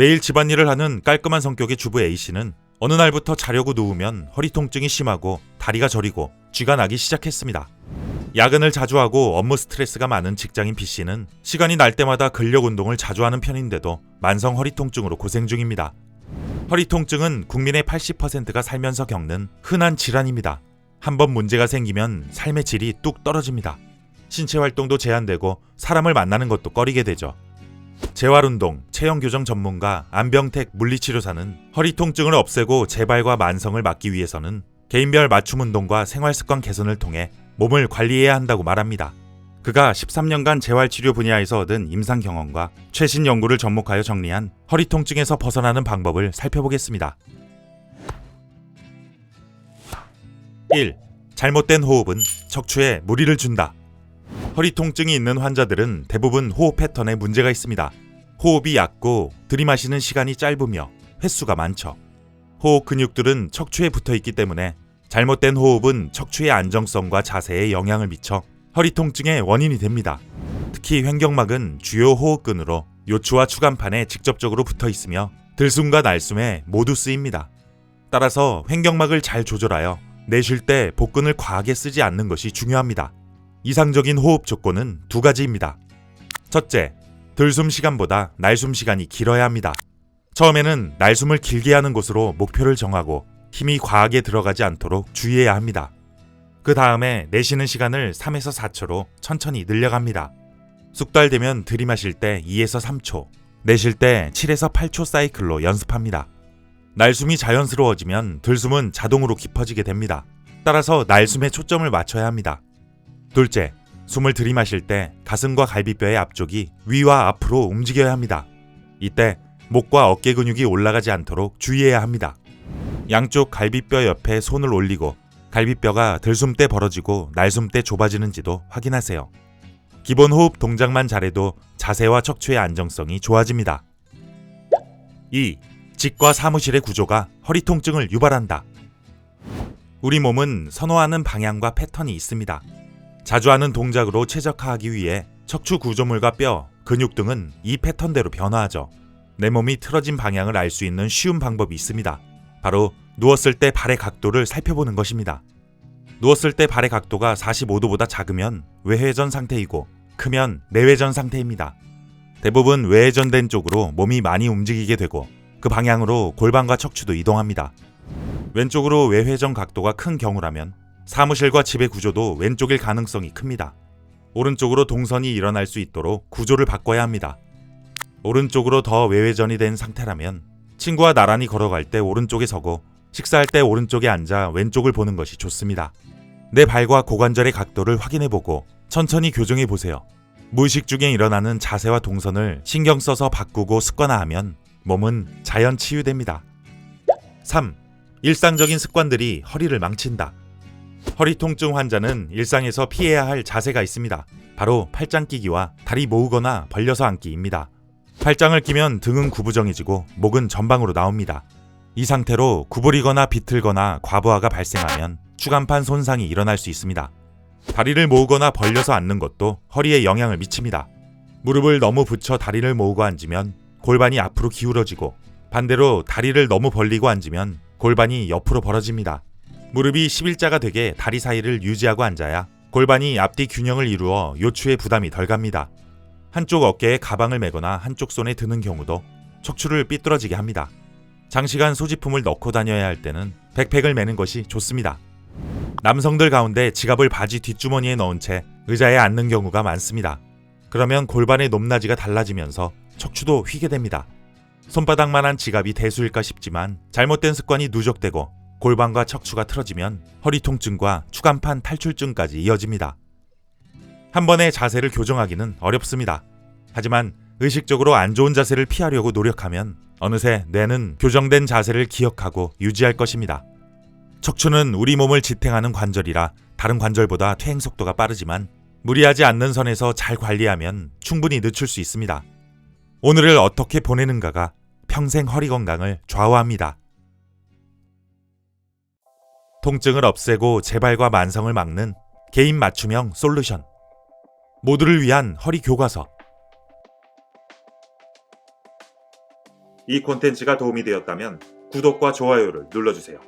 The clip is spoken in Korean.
매일 집안일을 하는 깔끔한 성격의 주부 A씨는 어느 날부터 자려고 누우면 허리 통증이 심하고 다리가 저리고 쥐가 나기 시작했습니다. 야근을 자주 하고 업무 스트레스가 많은 직장인 B씨는 시간이 날 때마다 근력 운동을 자주 하는 편인데도 만성 허리 통증으로 고생 중입니다. 허리 통증은 국민의 80%가 살면서 겪는 흔한 질환입니다. 한번 문제가 생기면 삶의 질이 뚝 떨어집니다. 신체 활동도 제한되고 사람을 만나는 것도 꺼리게 되죠. 재활운동, 체형교정 전문가 안병택 물리치료사는 허리 통증을 없애고 재발과 만성을 막기 위해서는 개인별 맞춤 운동과 생활습관 개선을 통해 몸을 관리해야 한다고 말합니다. 그가 13년간 재활치료 분야에서 얻은 임상 경험과 최신 연구를 접목하여 정리한 허리 통증에서 벗어나는 방법을 살펴보겠습니다. 1. 잘못된 호흡은 척추에 무리를 준다. 허리 통증이 있는 환자들은 대부분 호흡 패턴에 문제가 있습니다. 호흡이 얕고 들이마시는 시간이 짧으며 횟수가 많죠. 호흡 근육들은 척추에 붙어 있기 때문에 잘못된 호흡은 척추의 안정성과 자세에 영향을 미쳐 허리 통증의 원인이 됩니다. 특히 횡격막은 주요 호흡근으로 요추와 추간판에 직접적으로 붙어 있으며 들숨과 날숨에 모두 쓰입니다. 따라서 횡격막을 잘 조절하여 내쉴 때 복근을 과하게 쓰지 않는 것이 중요합니다. 이상적인 호흡 조건은 두 가지입니다. 첫째, 들숨 시간보다 날숨 시간이 길어야 합니다. 처음에는 날숨을 길게 하는 곳으로 목표를 정하고 힘이 과하게 들어가지 않도록 주의해야 합니다. 그 다음에 내쉬는 시간을 3에서 4초로 천천히 늘려갑니다. 숙달되면 들이마실 때 2에서 3초, 내쉴 때 7에서 8초 사이클로 연습합니다. 날숨이 자연스러워지면 들숨은 자동으로 깊어지게 됩니다. 따라서 날숨에 초점을 맞춰야 합니다. 둘째, 숨을 들이마실 때 가슴과 갈비뼈의 앞쪽이 위와 앞으로 움직여야 합니다. 이때 목과 어깨 근육이 올라가지 않도록 주의해야 합니다. 양쪽 갈비뼈 옆에 손을 올리고 갈비뼈가 들숨 때 벌어지고 날숨 때 좁아지는지도 확인하세요. 기본 호흡 동작만 잘해도 자세와 척추의 안정성이 좋아집니다. 2. 직과 사무실의 구조가 허리 통증을 유발한다. 우리 몸은 선호하는 방향과 패턴이 있습니다. 자주 하는 동작으로 최적화하기 위해 척추 구조물과 뼈, 근육 등은 이 패턴대로 변화하죠. 내 몸이 틀어진 방향을 알 수 있는 쉬운 방법이 있습니다. 바로 누웠을 때 발의 각도를 살펴보는 것입니다. 누웠을 때 발의 각도가 45도보다 작으면 외회전 상태이고 크면 내회전 상태입니다. 대부분 외회전된 쪽으로 몸이 많이 움직이게 되고 그 방향으로 골반과 척추도 이동합니다. 왼쪽으로 외회전 각도가 큰 경우라면 사무실과 집의 구조도 왼쪽일 가능성이 큽니다. 오른쪽으로 동선이 일어날 수 있도록 구조를 바꿔야 합니다. 오른쪽으로 더 외회전이 된 상태라면 친구와 나란히 걸어갈 때 오른쪽에 서고 식사할 때 오른쪽에 앉아 왼쪽을 보는 것이 좋습니다. 내 발과 고관절의 각도를 확인해 보고 천천히 교정해 보세요. 무의식 중에 일어나는 자세와 동선을 신경 써서 바꾸고 습관화하면 몸은 자연 치유됩니다. 3. 일상적인 습관들이 허리를 망친다. 허리 통증 환자는 일상에서 피해야 할 자세가 있습니다. 바로 팔짱 끼기와 다리 모으거나 벌려서 앉기입니다. 팔짱을 끼면 등은 구부정해지고 목은 전방으로 나옵니다. 이 상태로 구부리거나 비틀거나 과부하가 발생하면 추간판 손상이 일어날 수 있습니다. 다리를 모으거나 벌려서 앉는 것도 허리에 영향을 미칩니다. 무릎을 너무 붙여 다리를 모으고 앉으면 골반이 앞으로 기울어지고 반대로 다리를 너무 벌리고 앉으면 골반이 옆으로 벌어집니다. 무릎이 11자가 되게 다리 사이를 유지하고 앉아야 골반이 앞뒤 균형을 이루어 요추의 부담이 덜 갑니다. 한쪽 어깨에 가방을 메거나 한쪽 손에 드는 경우도 척추를 삐뚤어지게 합니다. 장시간 소지품을 넣고 다녀야 할 때는 백팩을 매는 것이 좋습니다. 남성들 가운데 지갑을 바지 뒷주머니에 넣은 채 의자에 앉는 경우가 많습니다. 그러면 골반의 높낮이가 달라지면서 척추도 휘게 됩니다. 손바닥만한 지갑이 대수일까 싶지만 잘못된 습관이 누적되고 골반과 척추가 틀어지면 허리 통증과 추간판 탈출증까지 이어집니다. 한 번에 자세를 교정하기는 어렵습니다. 하지만 의식적으로 안 좋은 자세를 피하려고 노력하면 어느새 뇌는 교정된 자세를 기억하고 유지할 것입니다. 척추는 우리 몸을 지탱하는 관절이라 다른 관절보다 퇴행 속도가 빠르지만 무리하지 않는 선에서 잘 관리하면 충분히 늦출 수 있습니다. 오늘을 어떻게 보내는가가 평생 허리 건강을 좌우합니다. 통증을 없애고 재발과 만성을 막는 개인 맞춤형 솔루션. 모두를 위한 허리 교과서. 이 콘텐츠가 도움이 되었다면 구독과 좋아요를 눌러주세요.